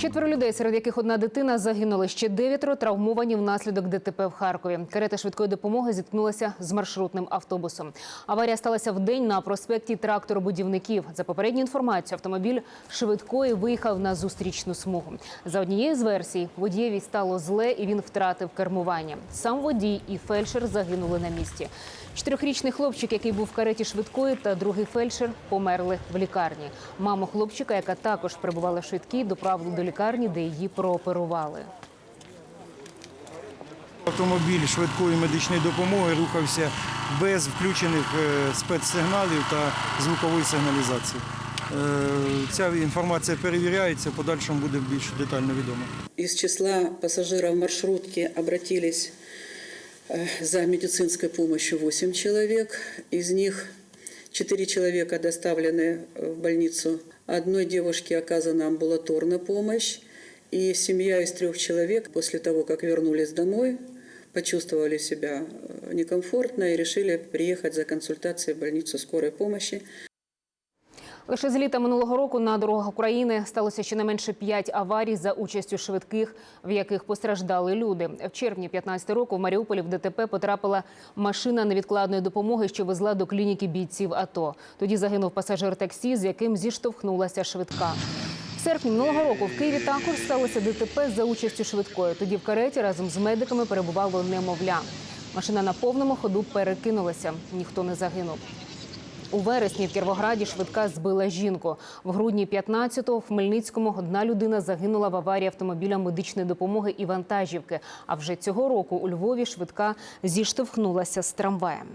Четверо людей, серед яких одна дитина, загинули. Ще дев'ятеро травмовані внаслідок ДТП в Харкові. Карета швидкої допомоги зіткнулася з маршрутним автобусом. Аварія сталася в день на проспекті тракторобудівників. За попередню інформацію, автомобіль швидкої виїхав на зустрічну смугу. За однією з версій, водієві стало зле і він втратив кермування. Сам водій і фельдшер загинули на місці. Чотирьохрічний хлопчик, який був в кареті швидкої, та другий фельдшер померли в лікарні. Маму хлопчика, яка також перебувала в швидкій, доправили до лікарні, де її прооперували. Автомобіль швидкої медичної допомоги рухався без включених е, спецсигналів та звукової сигналізації. Е, Ця інформація перевіряється, в подальшому буде більш детально відомо. Из числа пассажиров маршрутки обратились э, за медицинской помощью 8 человек. Из них 4 человека доставлены э, в больницу. Одной девушке оказана амбулаторная помощь. И семья из трех человек после того, как вернулись домой, почувствовали себя э, некомфортно и решили приехать за консультацией в больницу скорой помощи. Лише з літа минулого року на дорогах України сталося щонайменше п'ять аварій за участю швидких, в яких постраждали люди. В червні 15 року в Маріуполі в ДТП потрапила машина невідкладної допомоги, що везла до клініки бійців АТО. Тоді загинув пасажир таксі, з яким зіштовхнулася швидка. В серпні минулого року в Києві також сталося ДТП за участю швидкої. Тоді в кареті разом з медиками перебувало немовля. Машина на повному ходу перекинулася. Ніхто не загинув. У вересні в Кіровограді швидка збила жінку. В грудні 15-го в Хмельницькому одна людина загинула в аварії автомобіля медичної допомоги і вантажівки. А вже цього року у Львові швидка зіштовхнулася з трамваєм.